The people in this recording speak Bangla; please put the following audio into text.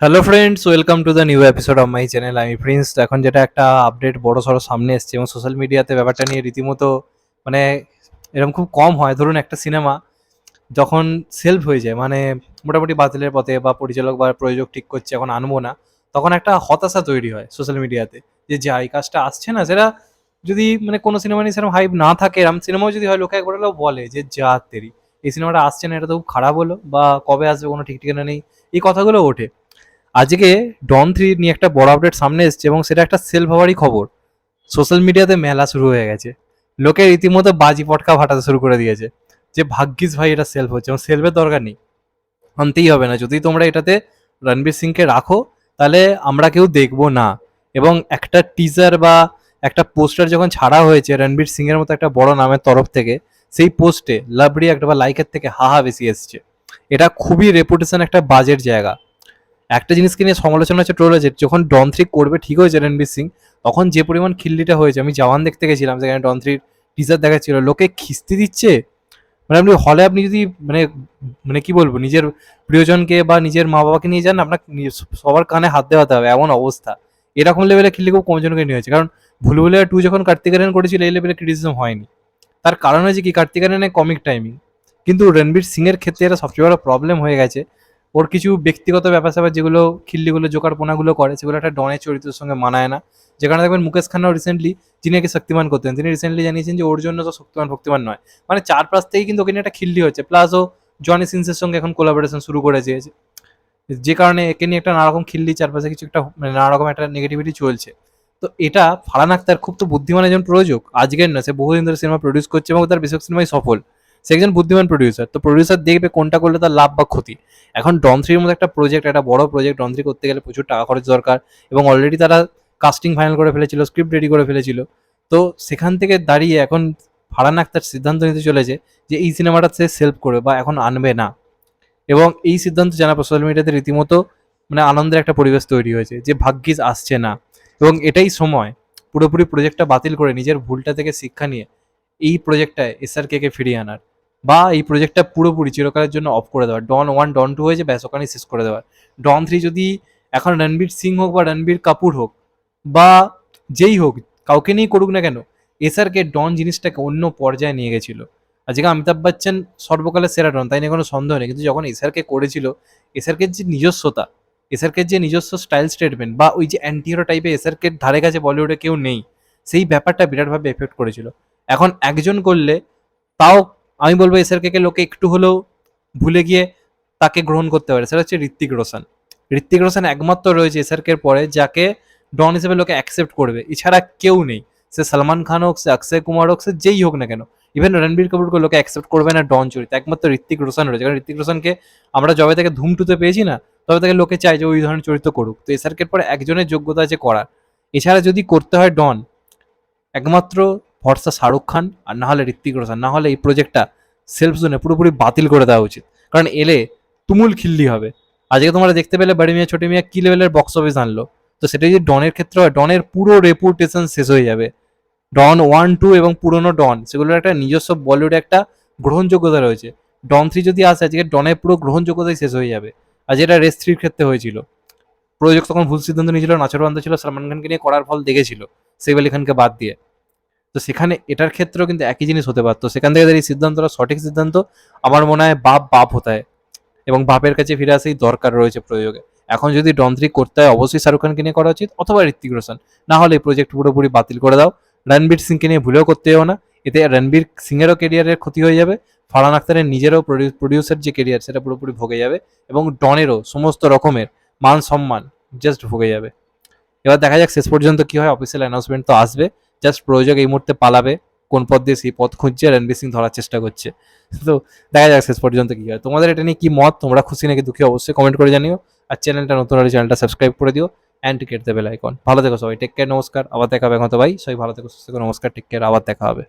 Hello friends welcome to the new episode of my channel আমি প্রিন্স এখন যেটা একটা আপডেট বড় সড়ো সামনে এসছে এবং সোশ্যাল মিডিয়াতে ব্যাপারটা নিয়ে রীতিমতো মানে এরকম খুব কম হয়। ধরুন একটা সিনেমা যখন সেলফ হয়ে যায় মানে মোটামুটি বাতিলের পথে বা পরিচালক বা প্রযোজক ঠিক করছে, এখন আনব না, তখন একটা হতাশা তৈরি হয় সোশ্যাল মিডিয়াতে যে যা এই কাজটা আসছে না। সেটা যদি মানে কোনো সিনেমা নিয়ে সেরকম হাইপ না থাকে এরকম সিনেমাও যদি হয়, লোকে একবার বলে যে, যা তেরি, এই সিনেমাটা আসছে না, এটা তো খুব খারাপ হলো বা কবে আসবে, কোনো ঠিক ঠিকানা নেই। এই কথাগুলো ওঠে। আজকে ডন থ্রি নিয়ে একটা বড় আপডেট সামনে এসছে এবং সেটা একটা সেল হওয়ারই খবর। সোশ্যাল মিডিয়াতে মেলা শুরু হয়ে গেছে। লোকে রীতিমতো বাজি পটকা ফাটাতে শুরু করে দিয়েছে। যে ভাগ্যিস ভাই এটা সেলফ হচ্ছে এবং সেলফের দরকার নেই। আনতেই হবে না। যদি তোমরা এটাতে রণবীর সিংকে রাখো, তাহলে আমরা কেউ দেখব না। এবং একটা টিজার বা একটা পোস্টার যখন ছাড়া হয়েছে রণবীর সিং এর মতো একটা বড় নামের তরফ থেকে, সেই পোস্টে লাভ রিয়াক্ট বা লাইকের থেকে হাহা বেশি এসছে। এটা খুবই রেপুটেশন একটা বাজের জায়গা। একটা জিনিসকে নিয়ে সমালোচনা হচ্ছে ট্রোল হয়েছে যখন ডন থ্রি করবে, ঠিক হয়েছে রণবীর সিং, তখন যে পরিমাণ খিল্লিটা হয়েছে, আমি জওয়ান দেখতে গেছিলাম সেখানে ডন থ্রির টিজার দেখাচ্ছিল, লোকে খিস্তি দিচ্ছে? মানে আপনি হলে আপনি যদি মানে মানে কি বলব, নিজের প্রিয়জনকে বা নিজের মা বাবাকে নিয়ে যান আপনার সবার কানে হাত দেওয়াতে হবে, এমন অবস্থা। এরকম লেভেলে খিল্লি খুব কমজনকে নিয়ে হয়েছে, কারণ ভুলভুলিয়া টু যখন কার্তিক করেছিল, এই লেভেলে ক্রিটিসিজম হয়নি। তার কারণ হয়েছে কি, কার্তিক কমিক টাইমিং কিন্তু রণবীর সিং এর ক্ষেত্রে এটা সবচেয়ে বড় প্রবলেম হয়ে গেছে। ওর কিছু ব্যক্তিগত ব্যাপার স্যাপার যেগুলো খিল্লিগুলো জোকার পোনাগুলো করে, সেগুলো একটা ডনের চরিত্রের সঙ্গে মানায় না। যেখানে দেখবেন মুকেশ খান্নাও রিসেন্টলি যিনি একে শক্তিমান করতেন, তিনি রিসেন্টলি জানিয়েছেন যে ওর জন্য তো শক্তিমান ভক্তিমান নয়। মানে চার পাঁচ থেকেই কিন্তু ওকে নিয়ে একটা খিল্লি হচ্ছে প্লাস ও জনি সিন্সের সঙ্গে এখন কোলাবোরেশন শুরু করেছে যে কারণে একে নিয়ে একটা নানা রকম খিল্লি, চারপাশে কিছু একটা মানে নানা রকম একটা নেগেটিভিটি চলছে। তো এটা ফারান আক্তার খুব তো বুদ্ধিমান একজন প্রযোজক। আজকের না, সে বহুদিন ধরে সিনেমা প্রডিউস করছে এবং তার বেশিরভাগ সিনেমাই সফল। সে একজন বুদ্ধিমান প্রডিউসার তো প্রডিউসার দেখবে কোনটা করলে তার লাভ বা ক্ষতি। এখন ডন থ্রির মতো একটা প্রজেক্ট একটা বড় প্রজেক্ট ডন থ্রি করতে গেলে প্রচুর টাকা খরচ দরকার এবং অলরেডি তারা কাস্টিং ফাইনাল করে ফেলেছিল স্ক্রিপ্ট রেডি করে ফেলেছিল। তো সেখান থেকে দাঁড়িয়ে এখন ফারান আক্তার সিদ্ধান্ত নিতে চলেছে যে এই সিনেমাটা সে সেলফ করবে বা এখন আনবে না। এবং এই সিদ্ধান্ত জানা সোশ্যাল মিডিয়াতে রীতিমতো মানে আনন্দের একটা পরিবেশ তৈরি হয়েছে যে ভাগ্যিস আসছে না। এবং এটাই সময় পুরোপুরি প্রজেক্টটা বাতিল করে নিজের ভুলটা থেকে শিক্ষা নিয়ে এই প্রজেক্টটায় এসআরকে কে ফিরিয়ে আনার। বা এই প্রজেক্টটা পুরোপুরি চিরকালের জন্য অফ করে দেওয়ার ডন ওয়ান ডন টু হয়েছে, ব্যাস, ওখানেই শেষ করে দেওয়ার ডন থ্রি যদি এখন রণবীর সিং হোক বা রণবীর কাপুর হোক বা যেই হোক, কাউকে নিয়েই করুক না কেন এসআরকে ডন জিনিসটাকে অন্য পর্যায়ে নিয়ে গেছিল। আজকে অমিতাভ বচ্চন সর্বকালের সেরা ডন তাই নিয়ে কোনো সন্দেহ নেই। কিন্তু যখন এসআরকে করেছিল এসআরকে যে নিজস্বতা এসআরকে যে নিজস্ব স্টাইল স্টেটমেন্ট বা ওই যে অ্যান্টিহিরো টাইপের এসআরকে ধারে কাছে বলিউডে কেউ নেই, সেই ব্যাপারটা বিরাটভাবে এফেক্ট করেছিল। এখন একজন করলে, তাও আমি বলব এসআরকে কে লোকে একটু হলেও ভুলে গিয়ে তাকে গ্রহণ করতে পারে। সেটা হচ্ছে ঋত্বিক রোশন। ঋত্বিক রোশন একমাত্র রয়েছে এসআরকে পরে, যাকে ডন হিসেবে লোকে অ্যাকসেপ্ট করবে। এছাড়া কেউ নেই। সে সলমান খান হোক, সে অক্ষয় কুমার হোক, সে যেই হোক না কেন ইভেন রণবীর কাপুরকে লোকে অ্যাকসেপ্ট করবে না ডন চরিত্র। একমাত্র ঋত্বিক রোশন রয়েছে। কারণ ঋত্বিক রোশনকে আমরা জবে থেকে ধুম টুতে পেয়েছি না, তবে তাকে লোকে চায় যে ওই ধরনের চরিত্র করুক। তো এসআরকে পরে একজনের যোগ্যতা আছে করার। এছাড়া যদি করতে হয় ডন, একমাত্র ভরসা শাহরুখ খান আর না হলে ঋত্বিক রোশন, না হলে এই প্রজেক্টটা সেলফ জোনে পুরোপুরি বাতিল করে দেওয়া উচিত। কারণ এলে তুমুল খিল্লি হবে। আজকে তোমরা দেখতে পেলে বাড়ি মিয়া, ছোট মিয়া কি লেভেলের বক্স অফিস আনলো। তো সেটা যদি ডনের ক্ষেত্রে হয়, ডনের পুরো রেপুটেশন শেষ হয়ে যাবে। ডন ওয়ান টু এবং পুরনো ডন, সেগুলোর একটা নিজস্ব বলিউডে একটা গ্রহণযোগ্যতা রয়েছে। ডন থ্রি যদি আসে, আজকে ডনের পুরো গ্রহণযোগ্যতাই শেষ হয়ে যাবে। আর যেটা রেস থ্রির ক্ষেত্রে হয়েছিল। প্রযোজক তখন ভুল সিদ্ধান্ত নিয়েছিল নাচরবান্ধ ছিল, সালমান খানকে নিয়ে করার ফল দেখেছিল সেফ আলী খানকে বাদ দিয়ে। তো সেখানে এটার ক্ষেত্রেও কিন্তু একই জিনিস হতে পারতো সেখান থেকে এই সিদ্ধান্তটা সঠিক সিদ্ধান্ত, আমার মনে হয় বাপ বাপ হতে এবং বাপের কাছে ফিরে আসাই দরকার রয়েছে প্রয়োগে। এখন যদি ডন থ্রি করতে হয়, অবশ্যই শাহরুখ খানকে নিয়ে করা উচিত অথবা ঋত্বিক রোশন। না হলে এই প্রজেক্ট পুরোপুরি বাতিল করে দাও। রণবীর সিংকে নিয়ে ভুলেও করতে যেও না। এতে রণবীর সিংয়েরও কেরিয়ারের ক্ষতি হয়ে যাবে। ফারহান আখতারের নিজেরও প্রডিউসার যে কেরিয়ার সেটা পুরোপুরি ভোগে যাবে এবং ডনেরও সমস্ত রকমের মান সম্মান জাস্ট ভোগে যাবে। এবার দেখা যাক শেষ পর্যন্ত কি হয়। অফিসিয়াল অ্যানাউন্সমেন্ট তো আসবে। জাস্ট প্রযোজক এই মুহূর্তে পালাবে, কোন পথ দিয়ে সেই পথ খুঁজছে রণবীর সিং ধরার চেষ্টা করছে। তো দেখা যাক শেষ পর্যন্ত কি হয়। তোমাদের এটা নিয়ে কি মত? তোমরা খুশি নাকি দুঃখী অবশ্যই কমেন্ট করে জানিও। আর চ্যানেলটা নতুন হলে চ্যানেলটা সাবস্ক্রাইব করে দিও অ্যান্ড টিকেট দেবে আইকন ভালো থেকো সবাই টেক কেয়ার নমস্কার। আবার দেখা হবে এখন তো ভাই। সবাই ভালো থেকো, সুস্থ নমস্কার টেক কেয়ার আবার দেখা হবে।